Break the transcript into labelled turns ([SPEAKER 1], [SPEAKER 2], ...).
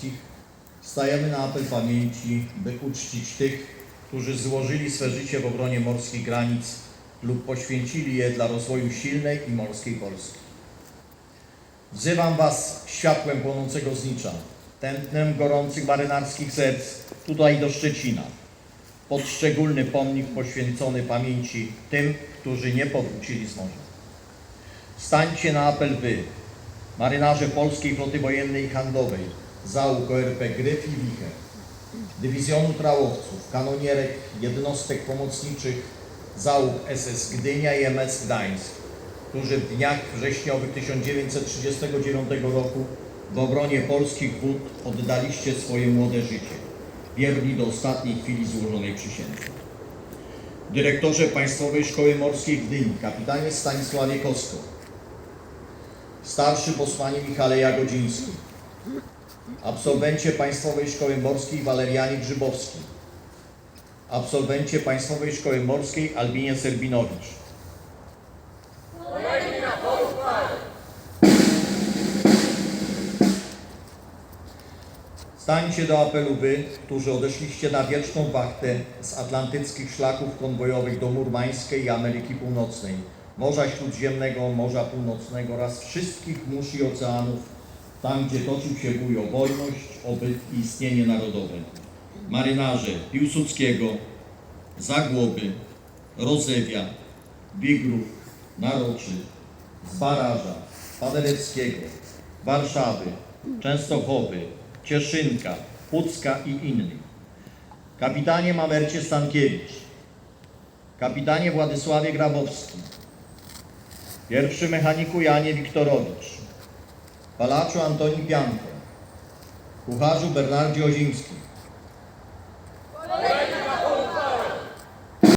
[SPEAKER 1] polskich, stajemy na apel pamięci, by uczcić tych, którzy złożyli swe życie w obronie morskich granic lub poświęcili je dla rozwoju silnej i morskiej Polski. Wzywam Was światłem płonącego znicza, tętnem gorących marynarskich serc, tutaj do Szczecina, pod szczególny pomnik poświęcony pamięci tym, którzy nie powrócili z morza. Stańcie na apel Wy, marynarze Polskiej Floty Wojennej i Handlowej, załóg ORP Gryf i Wicher, Dywizjonu Trałowców, kanonierek, jednostek pomocniczych, załóg SS Gdynia i MS Gdańsk, którzy w dniach wrześniowych 1939 roku w obronie polskich wód oddaliście swoje młode życie, wierni do ostatniej chwili złożonej przysięgi. Dyrektorze Państwowej Szkoły Morskiej w Gdyni, kapitanie Stanisławie Kosko, starszy posłanie Michale Jagodziński, absolwencie Państwowej Szkoły Morskiej Walerianie Grzybowski, absolwencie Państwowej Szkoły Morskiej Albinie Serbinowicz, Stańcie do apelu wy, którzy odeszliście na wieczną wachtę z atlantyckich szlaków konwojowych do Murmańskiej i Ameryki Północnej, Morza Śródziemnego, Morza Północnego oraz wszystkich mórz i oceanów, tam gdzie toczył się bój o wolność, o byt i istnienie narodowe. Marynarze Piłsudskiego, Zagłoby, Rozewia, Bigrów, Naroczy, Zbaraża, Paderewskiego, Warszawy, Częstochowy, Cieszynka, Pucka i innych. Kapitanie Mamercie Stankiewicz, kapitanie Władysławie Grabowski, pierwszy mechaniku Janie Wiktorowicz, palaczu Antoni Pianko, kucharzu Bernardzie Ozimskim,